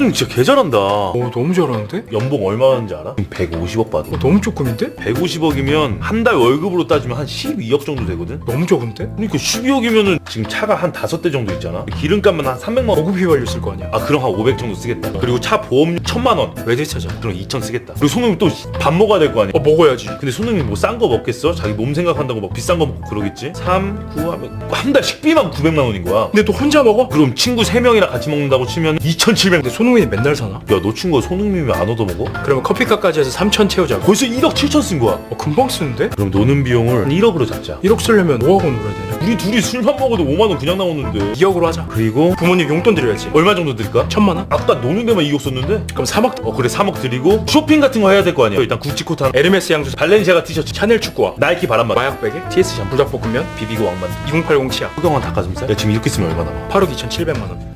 수능 진짜 개 잘한다 오 너무 잘하는데? 연봉 얼마 하는지 알아? 150억 받아 어, 너무 조금인데? 150억이면 한 달 월급으로 따지면 한 12억 정도 되거든 너무 적은데? 그러니까 12억이면은 지금 차가 한 다섯 대 정도 있잖아 기름값만 한 300만 원 고급 휘발유 쓸 거 아니야 아 그럼 한 500 정도 쓰겠다 그리고 차 보험 1000만 원 외제차죠 그럼 2000 쓰겠다 그리고 손흥민 또 밥 먹어야 될 거 아니야 어 먹어야지 근데 손흥민 뭐 싼 거 먹겠어? 자기 몸 생각한다고 막 비싼 거 먹고 그러겠지? 3, 9 하면 한 달 식비만 900만 원인 거야 근데 또 혼자 먹어? 그럼 친구 3명이랑 같이 먹는다고 치면 2700 근데 손 흥민이 맨날 사나? 야너 친구가 손흥민이 안 얻어먹어? 그러면 커피값까지 해서 3천 채우자고. 벌써 1억 7천 쓴 거야. 어 금방 쓰는데? 그럼 노는 비용을 한 1억으로 잡자. 1억 쓰려면 5억 원 놀아야 되냐? 우리 둘이 술만 먹어도 5만 원 그냥 나오는데. 2억으로 하자. 그리고 부모님 용돈 드려야지. 얼마 정도 드릴까? 천만 원? 아까 노는 데만 2억 썼는데? 그럼 3억 어 그래 3억 드리고 쇼핑 같은 거 해야 될 거 아니야. 일단 구찌 코트 에르메스 향수 발렌시아가 티셔츠. 샤넬 축구화. 나이키 바람막 마약 베개 TS 샴 불닭볶음면 비비고 왕만. 2080 치약 흑영한 닭가슴살? 야 지금 이렇게 쓰면 얼마 나와? 8억 2,700만 원